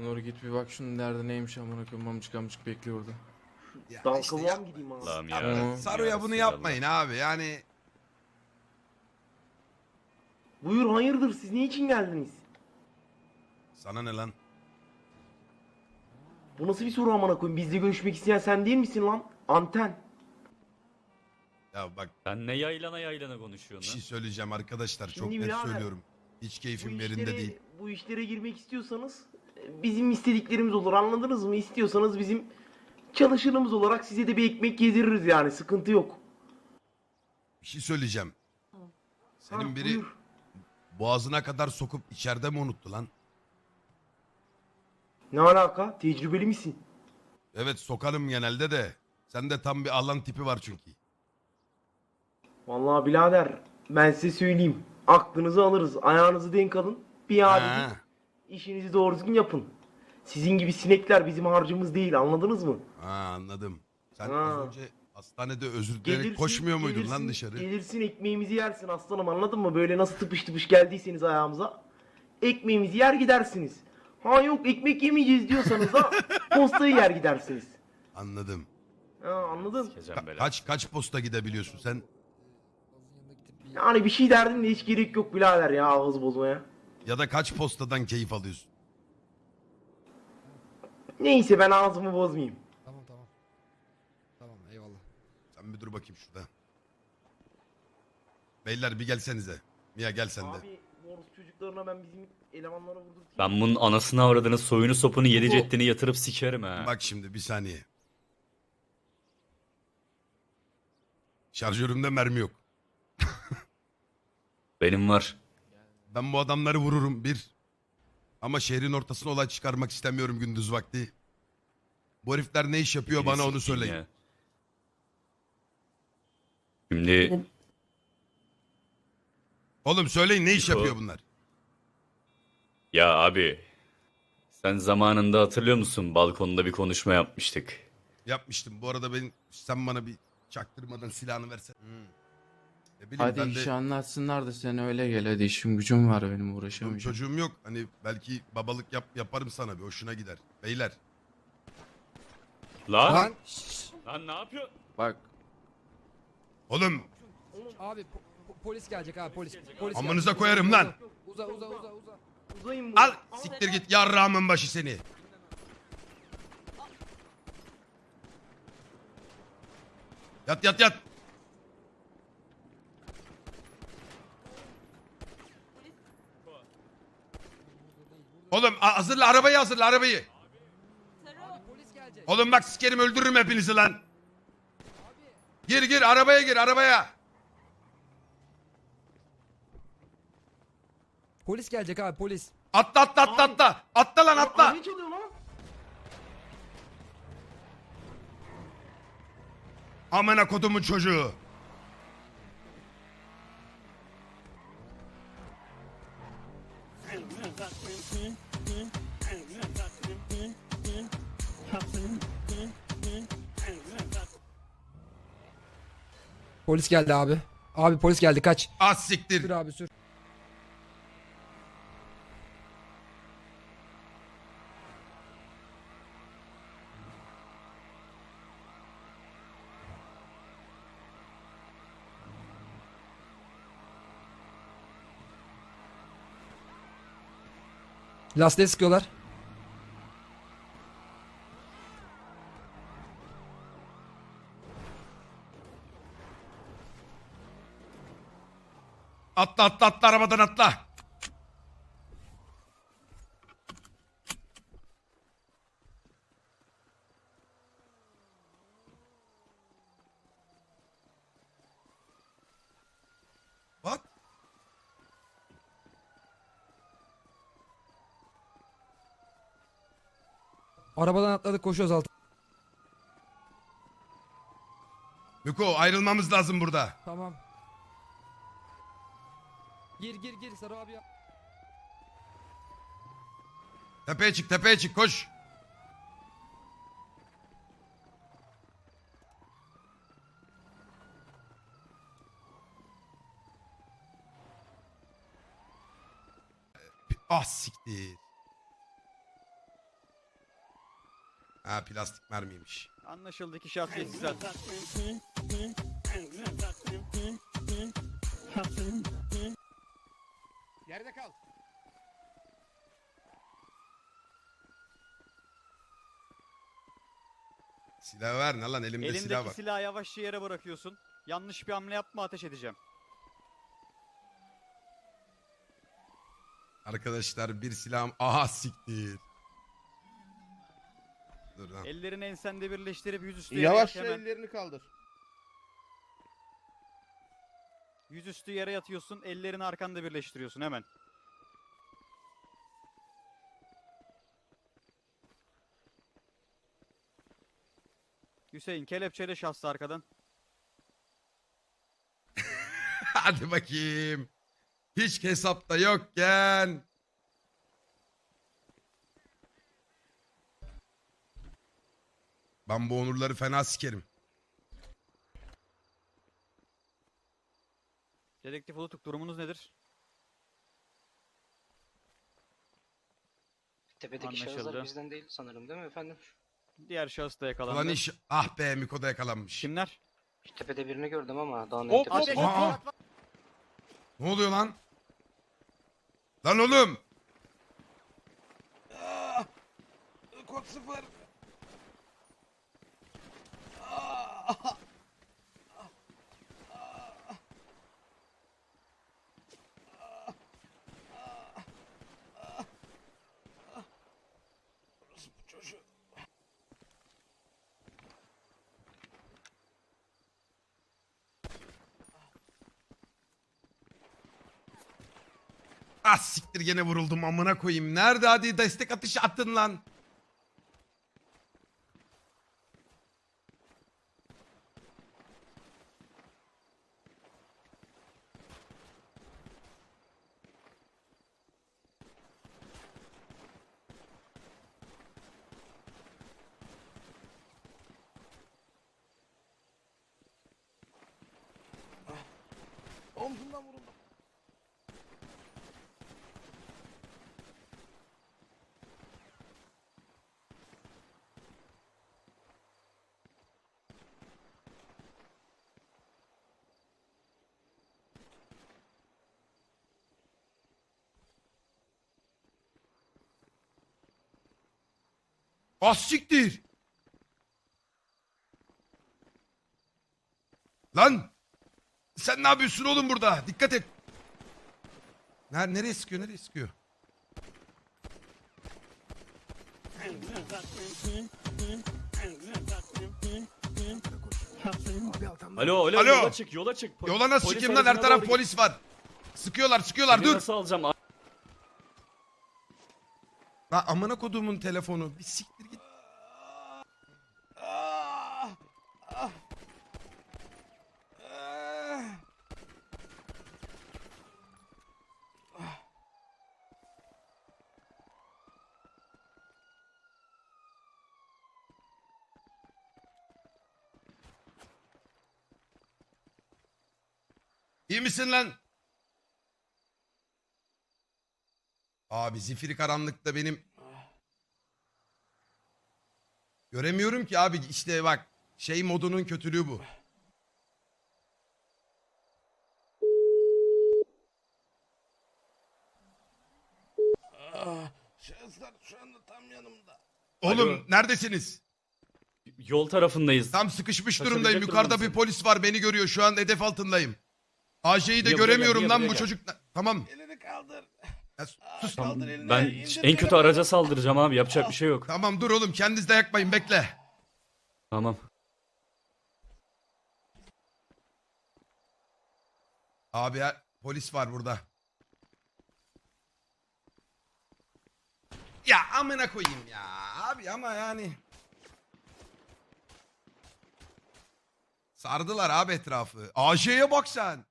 Onur git bir bak şunun derdi neymiş amına koyayım amcık amcık bekliyor orada. Ya Dalga işte yap- gideyim abi? Allah'ım Yapma. ya. Saruya bunu yapmayın abi yani. Buyur hayırdır siz ne için geldiniz? Sana ne lan? Bu nasıl bir soru amına koyayım? Bizle görüşmek isteyen sen değil misin lan? Anten. Ya bak Sen ne yaylana yaylana bir konuşuyorsun şey lan? söyleyeceğim arkadaşlar çok Şimdi net birader, söylüyorum. Hiç keyfim yerinde değil. bu işlere girmek istiyorsanız bizim istediklerimiz olur anladınız mı? İstiyorsanız bizim çalışanımız olarak size de bir ekmek yediririz yani sıkıntı yok. Bir şey söyleyeceğim. Senin Ha, biri buyur. boğazına kadar sokup içeride mi unuttu lan? Ne alaka? Tecrübeli misin? Evet sokarım genelde de. Sende tam bir alan tipi var çünkü. Vallahi birader ben size söyleyeyim. Aklınızı alırız. Ayağınızı denk alın. Bir Ha. abi işinizi doğru düzgün yapın. Sizin gibi sinekler bizim harcımız değil anladınız mı? Ha anladım. Sen Ha. az önce hastanede özür dileyerek Gelirsin, koşmuyor muydun gelirsin, lan dışarı? Gelirsin ekmeğimizi yersin aslanım anladın mı? Böyle nasıl tıpış tıpış geldiyseniz ayağımıza. Ekmeğimizi yer gidersiniz. Ha yok ekmek yemeyeceğiz diyorsanız da postayı yer gidersiniz. Anladım. Ha anladın? Ka- kaç kaç posta gidebiliyorsun sen? Yani bir şey derdin de hiç gerek yok birader ya ağız bozmaya. Ya da kaç postadan keyif alıyorsun? Neyse ben ağzımı bozmayayım. Tamam tamam. Tamam eyvallah. Sen bir dur bakayım şurada. Beyler bir gelsenize. Mia gel sen de. Abi Morus çocuklarına ben bizim elemanlara vurdurtayım. Ben bunun anasını avradını soyunu sopunu yedi ceddini yatırıp sikerim ha. Bak şimdi bir saniye. Şarjörümde mermi yok. Benim var. Ben bu adamları vururum bir. Ama şehrin ortasına olay çıkarmak istemiyorum gündüz vakti. Bu herifler ne iş yapıyor bana onu söyleyin. ya. Şimdi Oğlum söyleyin ne iş Niko. yapıyor bunlar? ya abi sen zamanında hatırlıyor musun balkonda bir konuşma yapmıştık. Yapmıştım. Bu arada ben sen bana bir çaktırmadan silahını versen. Hmm. Ne bileyim Hadi ben de işi anlatsınlar da sen öyle gel hadi işim gücüm var benim Oğlum uğraşamayacağım. çocuğum yok. Hani belki babalık yap yaparım sana bir hoşuna gider. Beyler. Lan Lan. lan ne yapıyorsun? Bak Oğlum Abi po- po- polis gelecek abi polis. polis gelecek. koyarım lan. Uza uza uza uza. Uzayın al siktir git yarrağımın başı seni. Yat yat yat. Oğlum hazırla arabayı hazırla arabayı. Abi polis gelecek. Oğlum bak sikerim öldürürüm hepinizi lan. Gir gir arabaya gir arabaya. Polis gelecek abi polis. Atla atla atla atla. Atla lan atla. Ne çalıyor lan? Amına kodumun çocuğu. Polis geldi abi. Abi polis geldi kaç. Az siktir. Sür abi sür. Lastiğe sıkıyorlar. Atla atla arabadan atla. Bak. Arabadan atladık koşuyoruz altı. Miko ayrılmamız lazım burada. Tamam. Gir gir gir Sarı abi ya. Tepeye çık tepeye çık koş. Ah siktir. Ha plastik mermiymiş. Anlaşıldı ki şahs yetkisel. Yerde kal. Silah ver ne lan elimde silah Elindeki var. silahı yavaşça yere bırakıyorsun. Yanlış bir hamle yapma ateş edeceğim. Arkadaşlar bir silahım. Aha siktir. Dur lan. Ellerini ensende birleştirip yüzüstü yere Yavaşça yat hemen. ellerini kaldır. Yüzüstü yere yatıyorsun. Ellerini arkanda birleştiriyorsun hemen. Hüseyin kelepçeyle şahsı arkadan. Hadi bakayım. Hiç hesapta yokken. Ben bu onurları fena sikerim. Dedektif Ulutuk durumunuz nedir? Tepedeki Anlaşıldı. şahıslar bizden değil sanırım değil mi efendim? Diğer şahıs da yakalandı. Ulan iş ah be Miko'da yakalanmış. Kimler? Şu tepede birini gördüm ama dağın en Hop, hop, hop. Aa! Ne oluyor lan? Lan oğlum. Kod sıfır. Ah siktir gene vuruldum amına koyayım. Nerede hadi destek atışı attın lan. Omzumdan vuruldum. Ah. Lan. Sen ne yapıyorsun oğlum burada? Dikkat et. Ner nereye sıkıyor? Nereye sıkıyor? Alo alo, Alo. yola çık yola çık. Po- Yola nasıl polis çıkayım lan? Her aracına taraf doğru polis var. Sıkıyorlar, sıkıyorlar. Seni Dur. Nasıl alacağım? Lan amına koduğumun telefonu. Bir siktir İyi misin lan? Abi zifiri karanlıkta benim Göremiyorum ki abi işte bak şey modunun kötülüğü bu. Şahıslar şu anda tam yanımda. Oğlum Alo. neredesiniz? Yol tarafındayız. Tam sıkışmış Kaçabilecek durumdayım. durumda Yukarıda bir mısın? polis var beni görüyor. Şu an hedef altındayım. AJ'yi de Niye buraya göremiyorum gel, lan bu buraya çocuk. Tamam. Elini kaldır. Ya sus. Tamam, Kaldır elini, ben indir en kötü araca saldıracağım abi yapacak bir şey yok. Tamam dur oğlum kendiniz de yakmayın bekle. Tamam. Abi ya, polis var burada. Ya amına koyayım ya. Abi ama yani. Sardılar abi etrafı. AJ'ye bak sen.